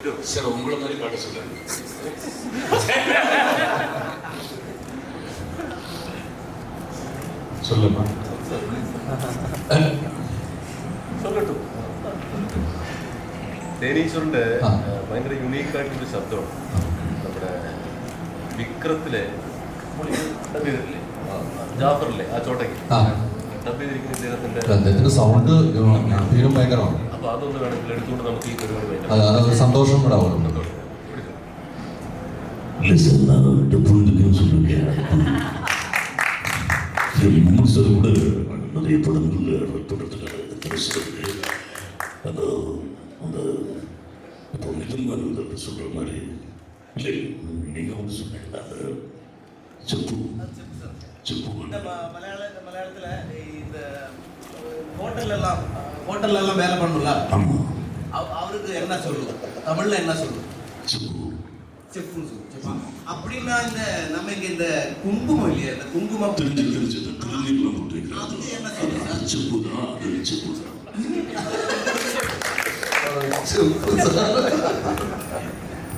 Sir உங்களை மாதிரி பாட சொல்லுங்க சொல்லுமா சொல்லட்டும் തേനീശ്വറിന്റെ ആ. ഏഹ്, ഭയങ്കര യുണീക്ക് ആയിട്ടുള്ളൊരു ശബ്ദമാണ് നമ്മുടെ വിക്രത്തിലെ ഡബ് ചെയ്തിട്ടില്ലേ ആ, ജാഫറില്ലേ ആ ചോട്ടയ്ക്ക് ആ ഡബ് ചെയ്തിരിക്കുന്ന ഇദ്ദേഹത്തിന്റെ അദ്ദേഹത്തിന്റെ സൗണ്ട് തീരും ഭയങ്കരമാണ് അപ്പൊ അതൊന്ന് വേണമെങ്കിൽ എടുത്തുകൊണ്ട് നമുക്ക് ഈ പരിപാടി അത് വേണ്ട അത് സന്തോഷം കൂടെ ആവുന്നുണ്ട് Listen, நான் அவர்கிட்ட புரிஞ்சுக்கன்னு சொல்லிருக்கேன் என் முழுசை கூட நிறைய படங்கள்ல தொடர்ச்சியாக கிடைச்சிருக்கு அது அந்த இப்போ நிஜமான சொல்ற மாதிரி இல்லை நீங்க வந்து சொன்னீங்க அந்த செப்பு செப்பு இந்த ம- மலையாள இந்த மலையாளத்துல இந்த ஹோட்டல்ல எல்லாம் ஹோட்டல்ல எல்லாம் வேலை பண்ணல அவருக்கு என்ன சொல்லுவோம் தமிழ்ல என்ன சொல்லுவோம் செப்பு செப்புன்னு சொல்லுவோம் செப்பு. அப்படின்னா இந்த நம்ம இங்க இந்த குங்குமம் இல்லையா? இந்த குங்குமம் தெரிஞ்சு வைக்கிறாங்க அது என்ன சொல்லுங்க செப்பு தான் அது செப்பு. தான்